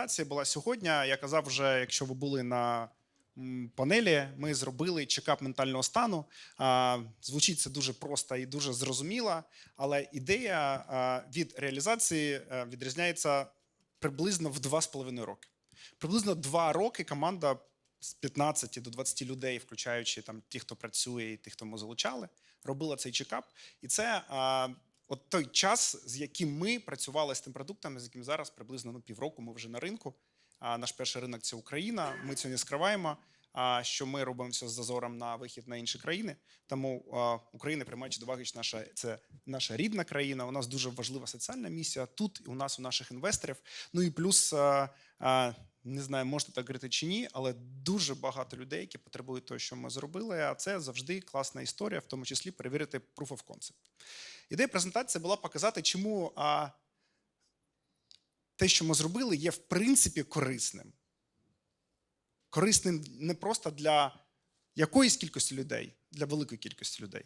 презентація була сьогодні. Я казав вже, якщо ви були на панелі, ми зробили чекап ментального стану. Звучить це дуже просто і дуже зрозуміло, але ідея від реалізації відрізняється приблизно в 2,5 роки. Приблизно 2 роки команда з 15 до 20 людей, включаючи там ті, хто працює, і тих, хто ми залучали, робила цей чекап. І це от той час, з яким ми працювали з тим продуктом, з яким зараз приблизно ну, півроку ми вже на ринку. А наш перший ринок це Україна. Ми цього не скриваємо. А що ми робимо все з зазором на вихід на інші країни. Тому а, Україна, приймаючи до уваги, що наша це наша рідна країна. У нас дуже важлива соціальна місія тут, і у нас у наших інвесторів. Ну і плюс а, а, не знаю, можете так говорити чи ні, але дуже багато людей, які потребують того, що ми зробили. А це завжди класна історія, в тому числі перевірити proof of concept. Ідея презентації була показати, чому а, те, що ми зробили, є в принципі корисним. Корисним не просто для якоїсь кількості людей, для великої кількості людей.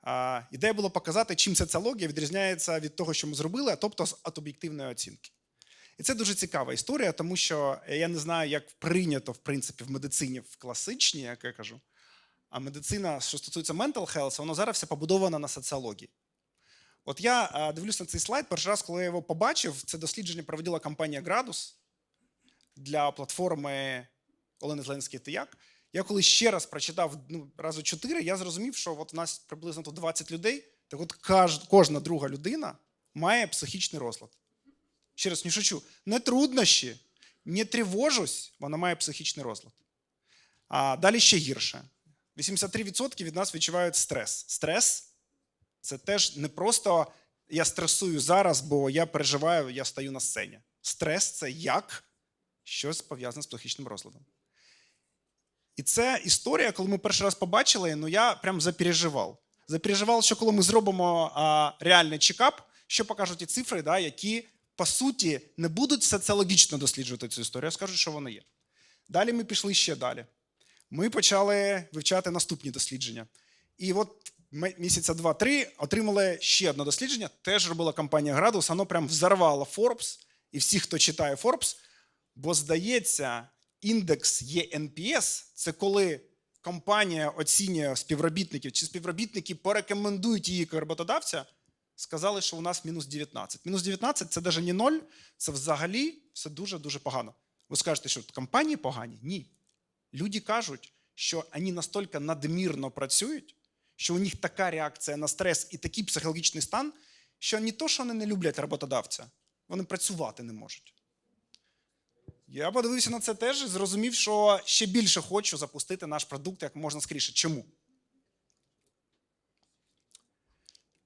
А, ідея була показати, чим соціологія відрізняється від того, що ми зробили, а тобто від об'єктивної оцінки. І це дуже цікава історія, тому що я не знаю, як прийнято в принципі в медицині в класичній, як я кажу. А медицина, що стосується mental health, вона зараз вся побудована на соціології. От я а, дивлюсь на цей слайд. Перший раз, коли я його побачив, це дослідження проводила компанія Градус для платформи Олени Зеленський ти як. Я коли ще раз прочитав ну, разу чотири, я зрозумів, що от у нас приблизно тут 20 людей, так от кожна друга людина має психічний розлад. Ще раз не шучу. Не труднощі, не тривожусь, вона має психічний розлад. А далі ще гірше. 83% від нас відчувають стрес. Стрес це теж не просто я стресую зараз, бо я переживаю, я стою на сцені. Стрес це як щось пов'язане з психічним розладом. І це історія, коли ми перший раз побачили, ну я прям запереживав. Запереживав, що коли ми зробимо а, реальний чекап, що покажуть ті цифри, да, які по суті не будуть соціологічно досліджувати цю історію, а скажуть, що воно є. Далі ми пішли ще далі. Ми почали вивчати наступні дослідження. І от місяця два-три отримали ще одне дослідження. Теж робила компанія Градус. Воно прям взорвало Forbes. І всі, хто читає Forbes, бо здається, індекс ENPS – це коли компанія оцінює співробітників, чи співробітники порекомендують її роботодавця, сказали, що у нас мінус 19. Мінус 19 – це навіть не ноль, це взагалі все дуже-дуже погано. Ви скажете, що компанії погані? Ні. Люди кажуть, що вони настільки надмірно працюють, що у них така реакція на стрес і такий психологічний стан, що не то, що вони не люблять роботодавця, вони працювати не можуть. Я подивився на це теж і зрозумів, що ще більше хочу запустити наш продукт як можна скоріше. Чому?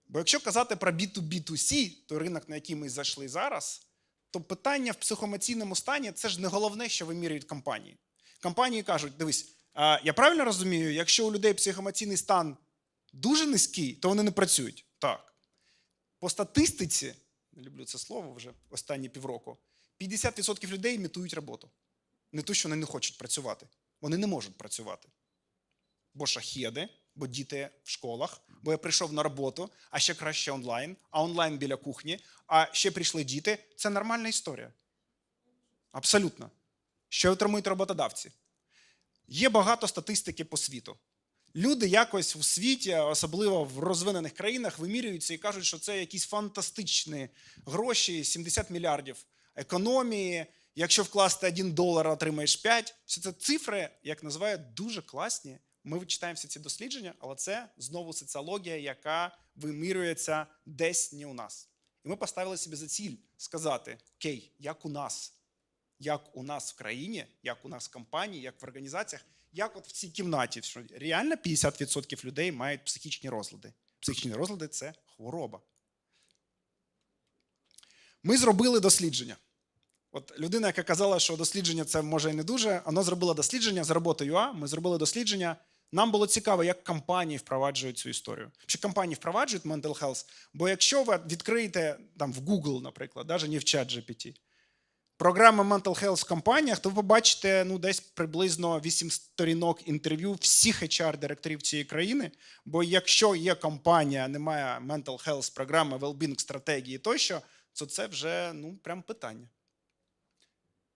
Бо якщо казати про B2B2C, той ринок, на який ми зайшли зараз, то питання в психоемоційному стані це ж не головне, що вимірюють компанії. Компанії кажуть: дивись, я правильно розумію, якщо у людей психоемоційний стан дуже низький, то вони не працюють. Так. По статистиці, не люблю це слово вже останні півроку, 50% людей імітують роботу. Не то, що вони не хочуть працювати. Вони не можуть працювати. Бо шахеди, бо діти в школах, бо я прийшов на роботу, а ще краще онлайн, а онлайн біля кухні, а ще прийшли діти. Це нормальна історія. Абсолютно. Що отримують роботодавці? Є багато статистики по світу. Люди якось у світі, особливо в розвинених країнах, вимірюються і кажуть, що це якісь фантастичні гроші, 70 мільярдів економії. Якщо вкласти 1 долар, отримаєш 5. Всі це цифри, як називають, дуже класні. Ми вичитаємо всі ці дослідження, але це знову соціологія, яка вимірюється десь не у нас. І ми поставили собі за ціль сказати: Окей, як у нас, як у нас в країні, як у нас в компанії, як в організаціях, як от в цій кімнаті, що реально 50% людей мають психічні розлади. Психічні розлади це хвороба. Ми зробили дослідження. От людина, яка казала, що дослідження це може і не дуже, вона зробила дослідження з роботи ЮА. Ми зробили дослідження. Нам було цікаво, як компанії впроваджують цю історію. Чи компанії впроваджують mental health? Бо якщо ви відкриєте там в Google, наприклад, навіть не в чат GPT, програми mental health в компаніях, то ви побачите ну, десь приблизно 8 сторінок інтерв'ю всіх HR-директорів цієї країни. Бо якщо є компанія, не має mental health програми, well-being стратегії тощо, то це вже ну, прям питання.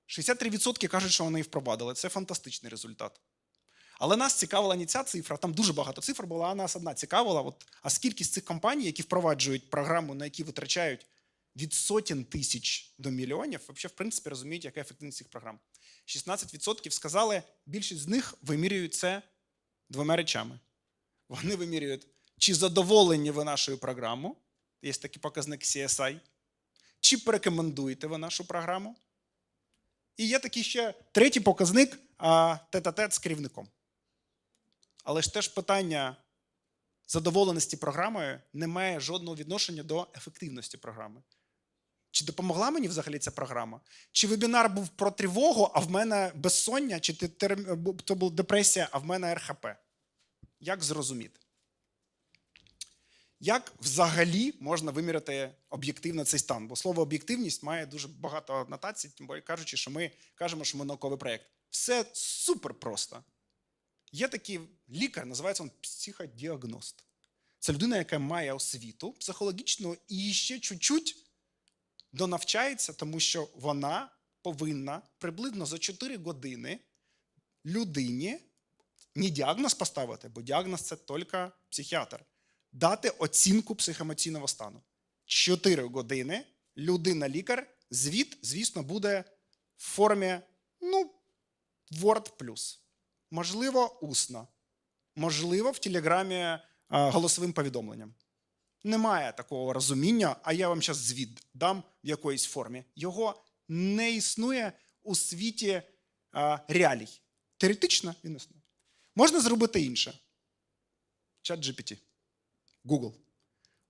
63% кажуть, що вони її впровадили. Це фантастичний результат. Але нас цікавила не ця цифра, там дуже багато цифр була, а нас одна цікавила. От, а скільки з цих компаній, які впроваджують програму, на які витрачають від сотень тисяч до мільйонів, взагалі, в принципі, розуміють, яка ефективність цих програм. 16% сказали, більшість з них вимірюють це двома речами. Вони вимірюють, чи задоволені ви нашою програмою, є такий показник CSI, чи порекомендуєте ви нашу програму. І є такий ще третій показник тет-а-тет з керівником. Але ж теж питання задоволеності програмою не має жодного відношення до ефективності програми. Чи допомогла мені взагалі ця програма? Чи вебінар був про тривогу, а в мене безсоння, чи то була депресія, а в мене РХП? Як зрозуміти? Як взагалі можна виміряти об'єктивно цей стан? Бо слово об'єктивність має дуже багато нотацій, тим кажучи, що ми кажемо, що ми науковий проєкт. Все супер просто. Є такий лікар, називається він психодіагност. Це людина, яка має освіту психологічну і ще чуть-чуть донавчається, тому що вона повинна приблизно за 4 години людині не діагноз поставити, бо діагноз це тільки психіатр, дати оцінку психоемоційного стану. 4 години людина-лікар, звіт, звісно, буде в формі, ну, Word+. Можливо, усно. Можливо, в Телеграмі голосовим повідомленням. Немає такого розуміння, а я вам зараз звіт дам в якоїсь формі. Його не існує у світі а, реалій. Теоретично він існує. Можна зробити інше. Чат GPT. Google.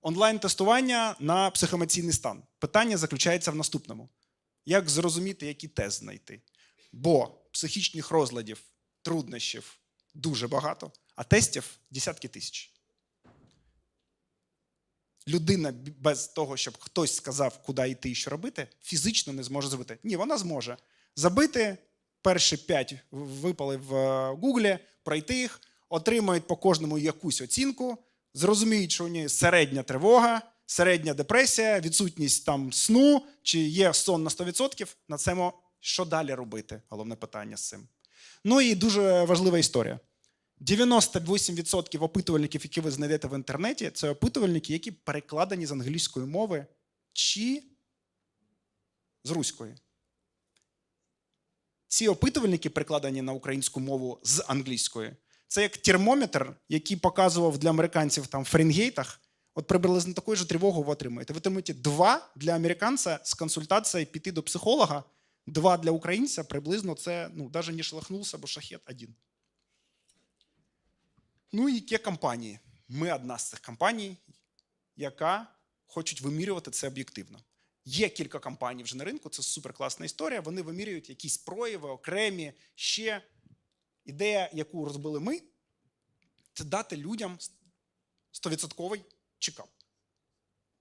Онлайн-тестування на психоемоційний стан. Питання заключається в наступному: як зрозуміти, який тест знайти? Бо психічних розладів, труднощів дуже багато, а тестів десятки тисяч. Людина без того, щоб хтось сказав, куди йти і що робити, фізично не зможе зробити. Ні, вона зможе забити перші п'ять випали в е, Гуглі, пройти їх, отримають по кожному якусь оцінку, зрозуміють, що у неї середня тривога, середня депресія, відсутність там сну, чи є сон на 100%. На цьому що далі робити? Головне питання з цим. Ну і дуже важлива історія. 98% опитувальників, які ви знайдете в інтернеті, це опитувальники, які перекладені з англійської мови чи з руської. Ці опитувальники, перекладені на українську мову з англійської, це як термометр, який показував для американців там в Фаренгейтах. От приблизно таку ж тривогу ви отримуєте. Ви отримуєте два для американця з консультацією піти до психолога, два для українця приблизно це ну, навіть не шелохнувся, бо шахет один. Ну і є компанії. Ми одна з цих компаній, яка хочуть вимірювати це об'єктивно. Є кілька компаній вже на ринку, це суперкласна історія. Вони вимірюють якісь прояви, окремі, ще. Ідея, яку розбили ми, це дати людям 100% чекап.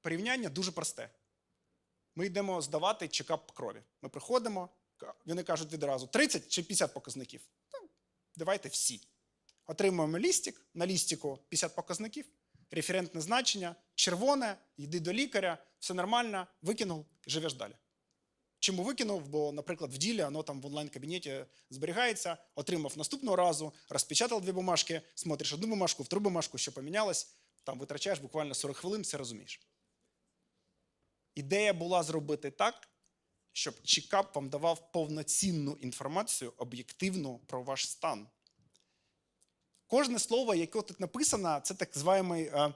Порівняння дуже просте. Ми йдемо здавати чекап крові. Ми приходимо, вони кажуть відразу 30 чи 50 показників. Давайте всі. Отримуємо лістик, на лістику 50 показників, референтне значення, червоне, йди до лікаря, все нормально, викинув, живеш далі. Чому викинув? Бо, наприклад, в ділі воно там в онлайн-кабінеті зберігається, отримав наступного разу, розпечатав дві бумажки, смотриш одну бумажку, втору бумажку, що помінялось, там витрачаєш буквально 40 хвилин, все розумієш. Ідея була зробити так, щоб чекап вам давав повноцінну інформацію, об'єктивну про ваш стан. Кожне слово, яке тут написано, це так званий е,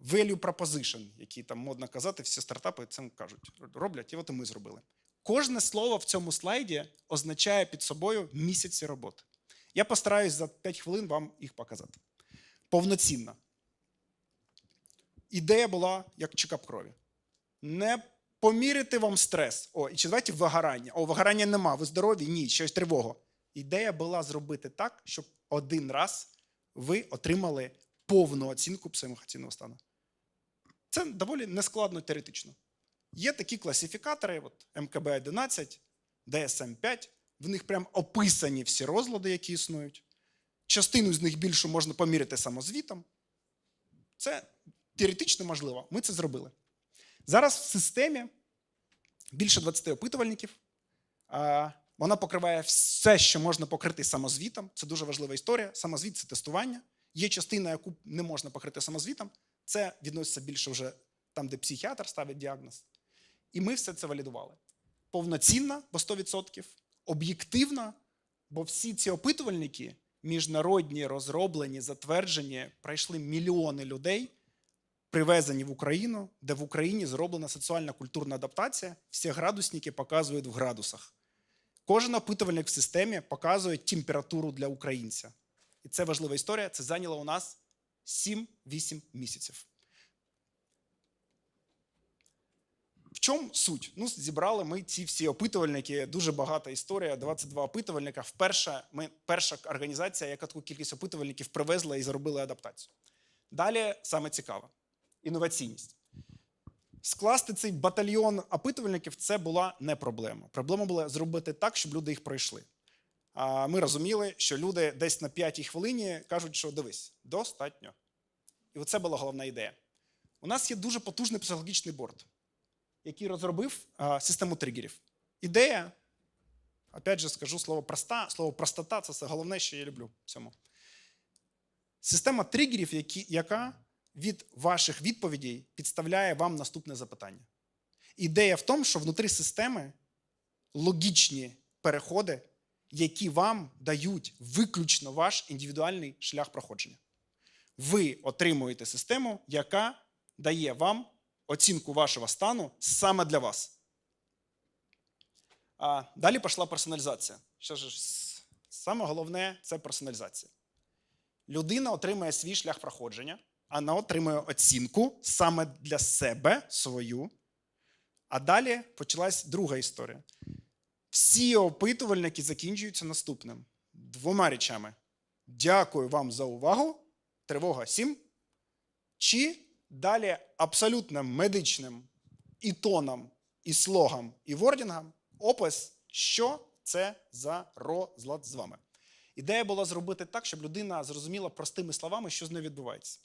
value proposition, який там модно казати, всі стартапи цим кажуть, роблять, і от і ми зробили. Кожне слово в цьому слайді означає під собою місяці роботи. Я постараюсь за 5 хвилин вам їх показати. Повноцінно. Ідея була як чекап крові. Не поміряти вам стрес. О, і чи давайте вигорання. О, вигорання нема, ви здорові? Ні, щось тривога. Ідея була зробити так, щоб один раз ви отримали повну оцінку психоемоційного стану. Це доволі нескладно теоретично. Є такі класифікатори, от МКБ-11, DSM-5, в них прям описані всі розлади, які існують. Частину з них більшу можна поміряти самозвітом. Це теоретично можливо. Ми це зробили. Зараз в системі більше 20 опитувальників. Вона покриває все, що можна покрити самозвітом. Це дуже важлива історія. Самозвіт це тестування. Є частина, яку не можна покрити самозвітом. Це відноситься більше вже там, де психіатр ставить діагноз. І ми все це валідували. Повноцінна, бо 100%, об'єктивна, бо всі ці опитувальники, міжнародні, розроблені, затверджені, пройшли мільйони людей, привезені в Україну, де в Україні зроблена соціальна культурна адаптація. Всі градусники показують в градусах. Кожен опитувальник в системі показує температуру для українця. І це важлива історія. Це зайняло у нас 7-8 місяців. В чому суть? Ну, зібрали ми ці всі опитувальники, дуже багата історія, 22 опитувальника. Вперше ми перша організація, яка таку кількість опитувальників привезла і зробила адаптацію. Далі саме цікаве інноваційність. Скласти цей батальйон опитувальників це була не проблема. Проблема була зробити так, щоб люди їх пройшли. А ми розуміли, що люди десь на п'ятій хвилині кажуть, що дивись, достатньо. І оце була головна ідея. У нас є дуже потужний психологічний борт, який розробив систему тригерів. Ідея, опять же, скажу слово проста, слово простота це головне, що я люблю в цьому. Система тригерів, яка від ваших відповідей підставляє вам наступне запитання. Ідея в тому, що внутрі системи логічні переходи, які вам дають виключно ваш індивідуальний шлях проходження. Ви отримуєте систему, яка дає вам оцінку вашого стану саме для вас. А далі пішла персоналізація. Що ж, саме головне це персоналізація. Людина отримує свій шлях проходження, вона отримує оцінку саме для себе свою. А далі почалась друга історія. Всі опитувальники закінчуються наступним: двома речами. Дякую вам за увагу. Тривога 7. Чи далі абсолютно медичним і тоном, і слогом, і вордінгом опис, що це за розлад з вами. Ідея була зробити так, щоб людина зрозуміла простими словами, що з нею відбувається.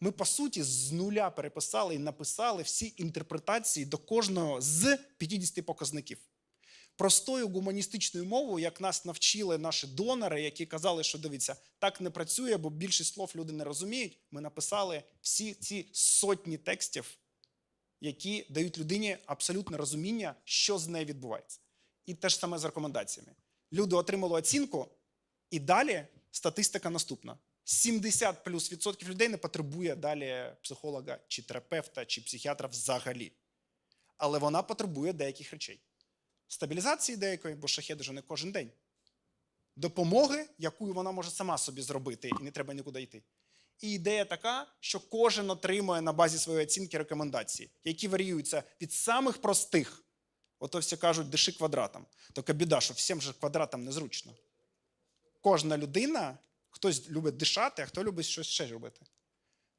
Ми, по суті, з нуля переписали і написали всі інтерпретації до кожного з 50 показників. Простою гуманістичною мовою, як нас навчили наші донори, які казали, що дивіться, так не працює, бо більшість слов люди не розуміють. Ми написали всі ці сотні текстів, які дають людині абсолютне розуміння, що з нею відбувається. І те ж саме з рекомендаціями. Люди отримали оцінку, і далі статистика наступна: 70 плюс відсотків людей не потребує далі психолога, чи терапевта, чи психіатра взагалі. Але вона потребує деяких речей. Стабілізації деякої, бо шахет вже не кожен день. Допомоги, яку вона може сама собі зробити, і не треба нікуди йти. І ідея така, що кожен отримує на базі своєї оцінки рекомендації, які варіюються від самих простих. Ото всі кажуть, диши квадратом. Тільки біда, що всім же квадратом незручно. Кожна людина, хтось любить дишати, а хто любить щось ще робити.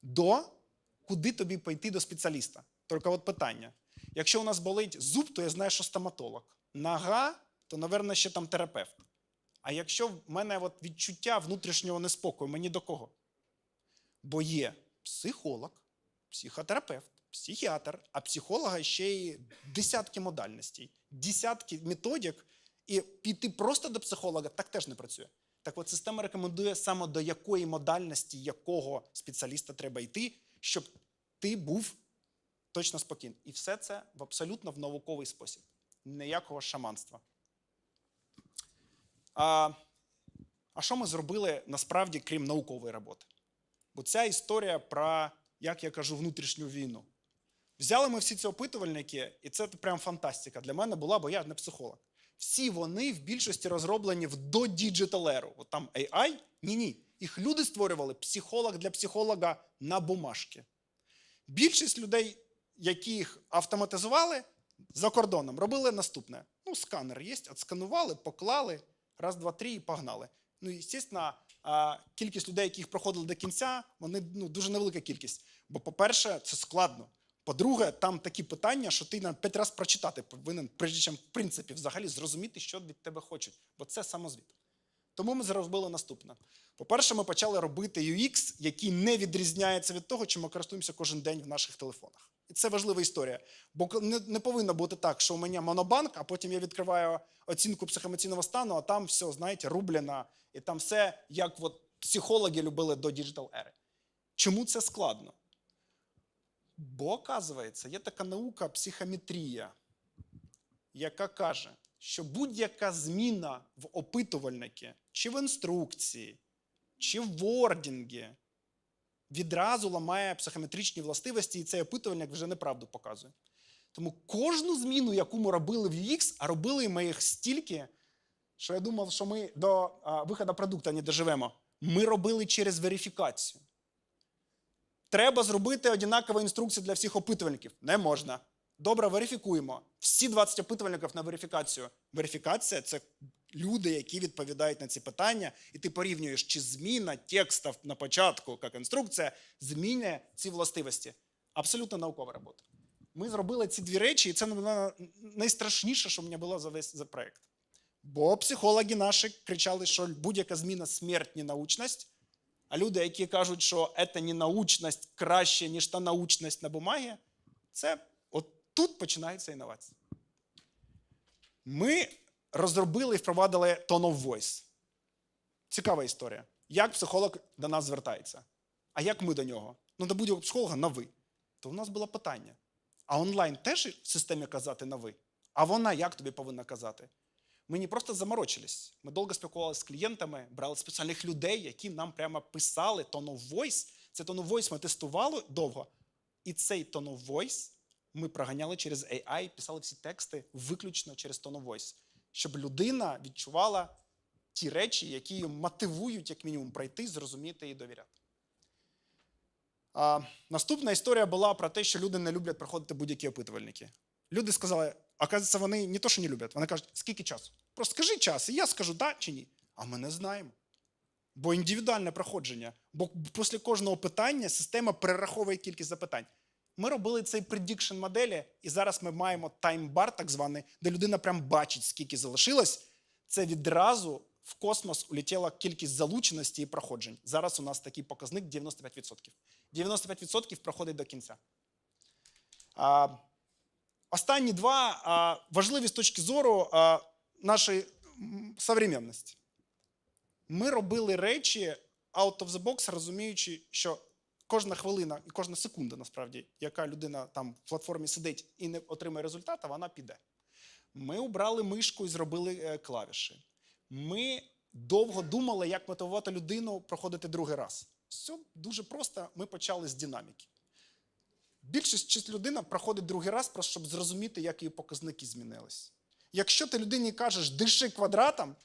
До куди тобі пойти до спеціаліста? Тільки от питання. Якщо у нас болить зуб, то я знаю, що стоматолог. Нога, то, напевно, ще там терапевт. А якщо в мене от відчуття внутрішнього неспокою, мені до кого? Бо є психолог, психотерапевт, психіатр, а психолога ще й десятки модальностей, десятки методик, і піти просто до психолога так теж не працює. Так от система рекомендує саме до якої модальності, якого спеціаліста треба йти, щоб ти був точно спокійний. І все це в абсолютно в науковий спосіб. Ніякого шаманства. А, а що ми зробили насправді, крім наукової роботи? Бо ця історія про, як я кажу, внутрішню війну. Взяли ми всі ці опитувальники, і це прям фантастика для мене була, бо я не психолог. Всі вони в більшості розроблені в до Era. От там AI? Ні-ні. Їх люди створювали психолог для психолога на бумажки. Більшість людей, які їх автоматизували за кордоном, робили наступне: ну, сканер є, отсканували, поклали, раз, два, три і погнали. Ну, звісно, кількість людей, які їх проходили до кінця, вони ну, дуже невелика кількість. Бо, по-перше, це складно. По-друге, там такі питання, що ти на п'ять разів прочитати повинен, прежде чим, в принципі, взагалі зрозуміти, що від тебе хочуть. Бо це самозвіт. Тому ми зробили наступне. По-перше, ми почали робити UX, який не відрізняється від того, чим ми користуємося кожен день в наших телефонах. І це важлива історія. Бо не, не повинно бути так, що у мене монобанк, а потім я відкриваю оцінку психоемоційного стану, а там все, знаєте, рублено, і там все, як от психологи любили до діджитал ери. Чому це складно? Бо, оказується, є така наука психометрія, яка каже, що будь-яка зміна в опитувальники, чи в інструкції, чи в вордінгі відразу ламає психометричні властивості, і цей опитувальник вже неправду показує. Тому кожну зміну, яку ми робили в UX, а робили ми їх стільки, що я думав, що ми до виходу продукту не доживемо. Ми робили через верифікацію. Треба зробити однакові інструкції для всіх опитувальників. Не можна. Добре, верифікуємо. Всі 20 опитувальників на верифікацію. Верифікація це люди, які відповідають на ці питання, і ти порівнюєш, чи зміна текстів на початку, як інструкція, змінює ці властивості. Абсолютно наукова робота. Ми зробили ці дві речі, і це найстрашніше, що в мене було за весь за проект. Бо психологи наші кричали, що будь-яка зміна смерть не научність. А люди, які кажуть, що це не научність краще, ніж та научність на бумагі, це от тут починається інновація. Ми розробили і впровадили tone of voice. Цікава історія. Як психолог до нас звертається? А як ми до нього? Ну, до будь-якого психолога на ви. То у нас було питання: а онлайн теж в системі казати на ви? А вона як тобі повинна казати? Ми не просто заморочились. Ми довго спілкувалися з клієнтами, брали спеціальних людей, які нам прямо писали tone of voice. Це tone of voice ми тестували довго. І цей tone of voice ми проганяли через AI, писали всі тексти виключно через tone of voice, щоб людина відчувала ті речі, які її мотивують, як мінімум, пройти, зрозуміти і довіряти. А, наступна історія була про те, що люди не люблять проходити будь-які опитувальники. Люди сказали, оказується, вони не то, що не люблять, вони кажуть, скільки часу? Просто скажи час, і я скажу да чи ні. А ми не знаємо. Бо індивідуальне проходження. Бо після кожного питання система перераховує кількість запитань. Ми робили цей prediction моделі, і зараз ми маємо таймбар, так званий, де людина прям бачить, скільки залишилось. Це відразу в космос улетіла кількість залученості і проходжень. Зараз у нас такий показник 95%. 95% проходить до кінця. Останні два а, важливі з точки зору а, нашої современності. Ми робили речі out of the box, розуміючи, що кожна хвилина і кожна секунда, насправді, яка людина там в платформі сидить і не отримає результата, вона піде. Ми обрали мишку і зробили е, клавіші. Ми довго думали, як мотивувати людину проходити другий раз. Все дуже просто. Ми почали з динаміки. Більшість людина проходить другий раз, просто щоб зрозуміти, як її показники змінились. Якщо ти людині кажеш диши квадратом,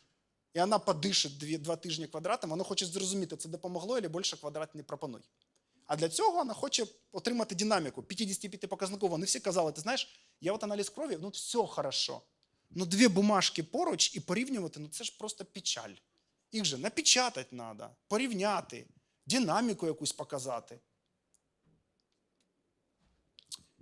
і вона подише дві, два тижні квадратом, вона хоче зрозуміти, це допомогло, або більше квадрат не пропонуй. А для цього вона хоче отримати динаміку 55 показників. Вони всі казали, ти знаєш, я от аналіз крові, ну все хорошо. Ну дві бумажки поруч і порівнювати, ну це ж просто печаль. Їх же напечатати треба, порівняти, динаміку якусь показати. А,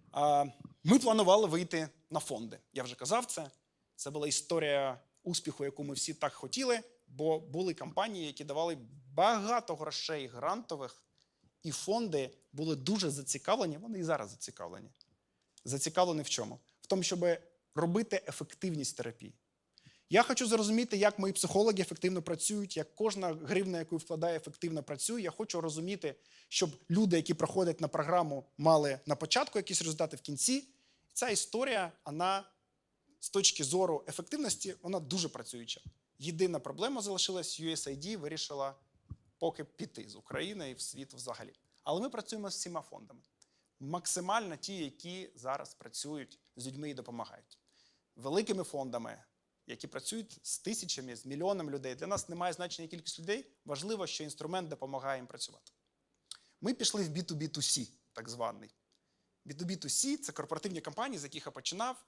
Ми планували вийти на фонди. Я вже казав це. Це була історія успіху, яку ми всі так хотіли, бо були компанії, які давали багато грошей грантових, і фонди були дуже зацікавлені. Вони і зараз зацікавлені. Зацікавлені в чому? В тому, щоб робити ефективність терапії. Я хочу зрозуміти, як мої психологи ефективно працюють, як кожна гривна, яку вкладає, ефективно працює. Я хочу розуміти, щоб люди, які проходять на програму, мали на початку якісь результати в кінці. Ця історія, вона з точки зору ефективності, вона дуже працююча. Єдина проблема залишилась, USAID вирішила поки піти з України і в світ взагалі. Але ми працюємо з всіма фондами. Максимально ті, які зараз працюють з людьми і допомагають. Великими фондами, які працюють з тисячами, з мільйонами людей. Для нас немає значення кількість людей. Важливо, що інструмент допомагає їм працювати. Ми пішли в B2B2C, так званий. B2B2C це корпоративні компанії, з яких я починав,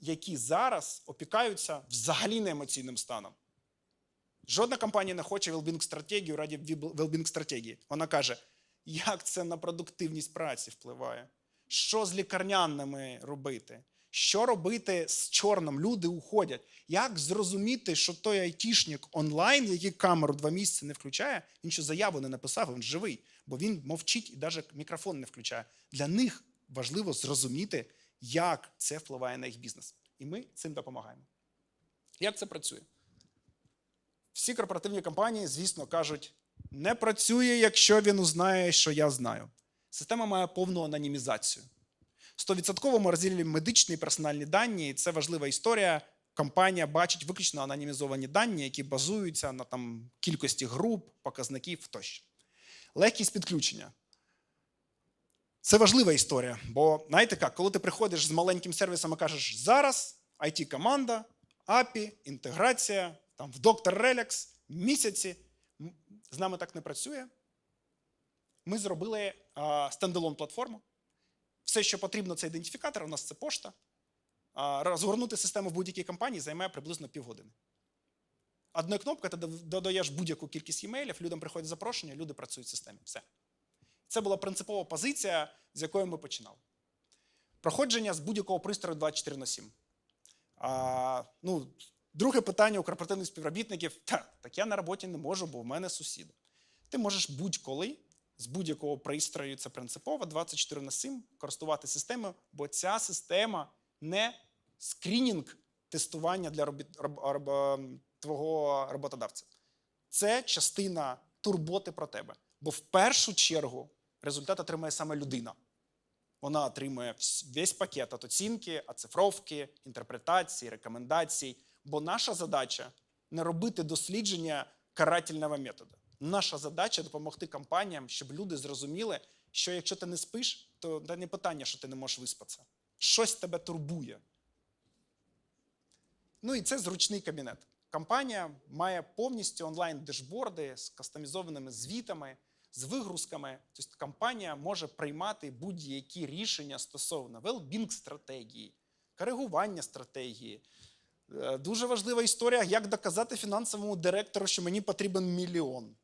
які зараз опікаються взагалі не емоційним станом. Жодна компанія не хоче велбінг стратегію раді велбінг стратегії. Вона каже, як це на продуктивність праці впливає, що з лікарняними робити, Що робити з чорним? Люди уходять. Як зрозуміти, що той айтішник онлайн, який камеру два місяці не включає, він ще заяву не написав, він живий, бо він мовчить і навіть мікрофон не включає. Для них важливо зрозуміти, як це впливає на їх бізнес. І ми цим допомагаємо. Як це працює? Всі корпоративні компанії, звісно, кажуть, не працює, якщо він узнає, що я знаю. Система має повну анонімізацію. 100% ми розділили медичні і персональні дані, і це важлива історія. Компанія бачить виключно анонімізовані дані, які базуються на там, кількості груп, показників тощо. Легкість підключення. Це важлива історія, бо знаєте як, коли ти приходиш з маленьким сервісом і кажеш, зараз IT-команда, API, інтеграція, там, в доктор Relax, місяці, з нами так не працює. Ми зробили стендалон платформу. Все, що потрібно, це ідентифікатор, у нас це пошта. Розгорнути систему в будь-якій компанії займає приблизно півгодини. Одною кнопкою ти додаєш будь-яку кількість емейлів, людям приходять запрошення, люди працюють в системі. Все. Це була принципова позиція, з якої ми починали. Проходження з будь-якого пристрою 24 на 7. А, ну, друге питання у корпоративних співробітників: Та, так я на роботі не можу, бо в мене сусіди. Ти можеш будь-коли з будь-якого пристрою, це принципово, 24 на 7 користувати системою, бо ця система не скринінг тестування для робіт, роб, роб, ем, твого роботодавця. Це частина турботи про тебе. Бо в першу чергу результат отримає саме людина. Вона отримує весь пакет от оцінки, оцифровки, інтерпретації, рекомендацій. Бо наша задача не робити дослідження карательного методу. Наша задача допомогти компаніям, щоб люди зрозуміли, що якщо ти не спиш, то не питання, що ти не можеш виспатися. Щось тебе турбує. Ну і це зручний кабінет. Компанія має повністю онлайн дешборди з кастомізованими звітами, з вигрузками. Тобто компанія може приймати будь-які рішення стосовно well-being стратегії, коригування стратегії. Е, Дуже важлива історія, як доказати фінансовому директору, що мені потрібен мільйон.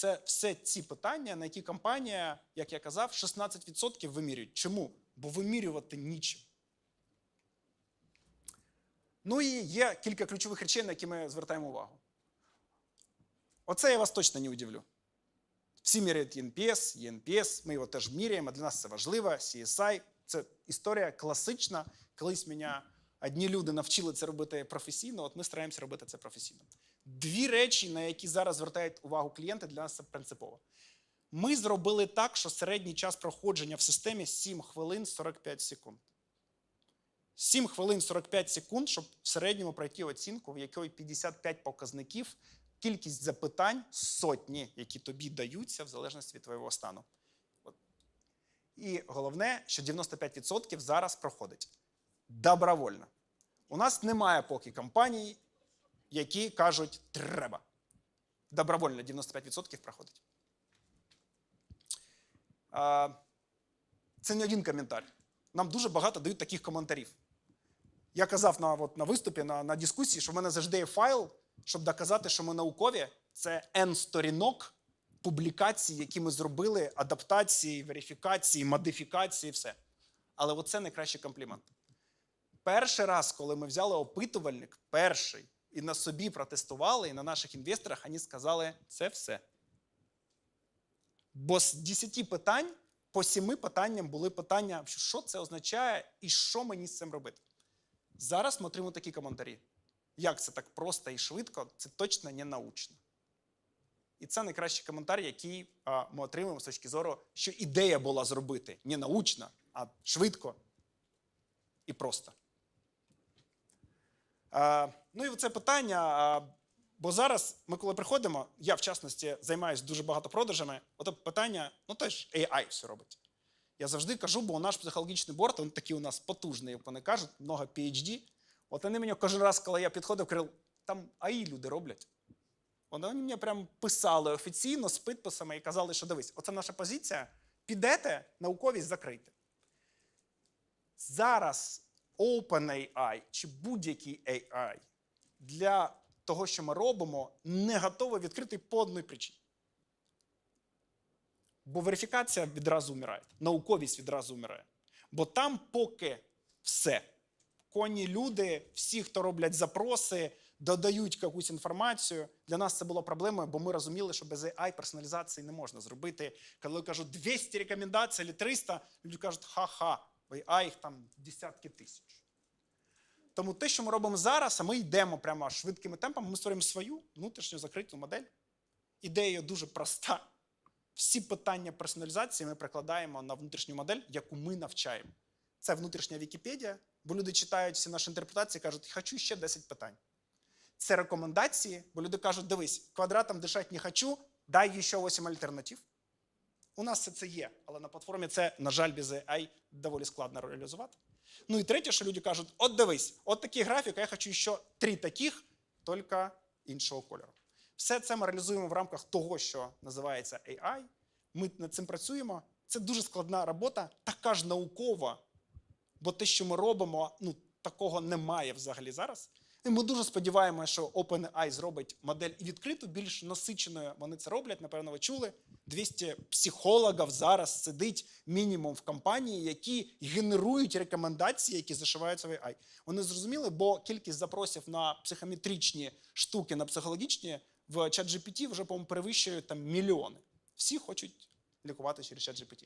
Це все ці питання, на які компанія, як я казав, 16% вимірюють. Чому? Бо вимірювати нічим. Ну і є кілька ключових речей, на які ми звертаємо увагу. Оце я вас точно не удивлю. Всі міряють NPS, ENPS, ми його теж міряємо, для нас це важливо, CSI. Це історія класична. Колись мене одні люди навчили це робити професійно, от ми стараємося робити це професійно. Дві речі, на які зараз звертають увагу клієнти, для нас це принципово. Ми зробили так, що середній час проходження в системі 7 хвилин 45 секунд. 7 хвилин 45 секунд, щоб в середньому пройти оцінку, в якої 55 показників, кількість запитань сотні, які тобі даються в залежності від твого стану. От. І головне, що 95% зараз проходить добровольно. У нас немає поки компаній, які кажуть треба. Добровольно 95% проходить. Це не один коментар. Нам дуже багато дають таких коментарів. Я казав на, от, на виступі, на, на дискусії, що в мене завжди є файл, щоб доказати, що ми наукові. Це N сторінок публікацій, які ми зробили, адаптації, верифікації, модифікації, все. Але оце найкращий комплімент. Перший раз, коли ми взяли опитувальник, перший, і на собі протестували, і на наших інвесторах, вони сказали, це все. Бо з 10 питань по 7 питанням були питання, що це означає і що мені з цим робити. Зараз ми отримуємо такі коментарі. Як це так просто і швидко, це точно не научно. І це найкращий коментар, який ми отримуємо з точки зору, що ідея була зробити не научно, а швидко і просто. Ну і це питання. Бо зараз ми, коли приходимо, я в частності займаюся дуже багато продажами. Ото питання, ну теж AI все робить. Я завжди кажу, бо наш психологічний борт, він такий у нас потужний, як вони кажуть, много PhD. От вони мені кожен раз, коли я підходив, казали, там АІ люди роблять. Вони мені прям писали офіційно з підписами і казали, що дивись, оце наша позиція. Підете, науковість закрийте. Зараз OpenAI чи будь-який AI для того, що ми робимо, не готовий відкрити по одній причині. Бо верифікація відразу вмирає, науковість відразу вмирає. Бо там поки все коні люди, всі, хто роблять запроси, додають якусь інформацію. Для нас це було проблемою, бо ми розуміли, що без AI персоналізації не можна зробити. Коли кажуть 200 рекомендацій або 300, люди кажуть, ха-ха, AI їх там десятки тисяч. Тому те, що ми робимо зараз, а ми йдемо прямо швидкими темпами, ми створюємо свою внутрішню закриту модель. Ідея дуже проста. Всі питання персоналізації ми прикладаємо на внутрішню модель, яку ми навчаємо. Це внутрішня Вікіпедія, бо люди читають всі наші інтерпретації і кажуть, хочу ще 10 питань. Це рекомендації, бо люди кажуть, дивись, квадратом дишати не хочу, дай ще 8 альтернатив. У нас все це є, але на платформі це, на жаль, без AI доволі складно реалізувати. Ну і третє, що люди кажуть: от дивись, от такий графік, а я хочу ще три таких, тільки іншого кольору. Все це ми реалізуємо в рамках того, що називається AI. Ми над цим працюємо. Це дуже складна робота, така ж наукова, бо те, що ми робимо, ну такого немає взагалі зараз. І ми дуже сподіваємося, що OpenAI зробить модель і відкриту, більш насиченою. Вони це роблять. Напевно, ви чули. 200 психологів зараз сидить мінімум в компанії, які генерують рекомендації, які зашиваються в AI. Вони зрозуміли, бо кількість запросів на психометричні штуки, на психологічні в ChatGPT вже, по-моєму, перевищує там мільйони. Всі хочуть лікувати через ChatGPT.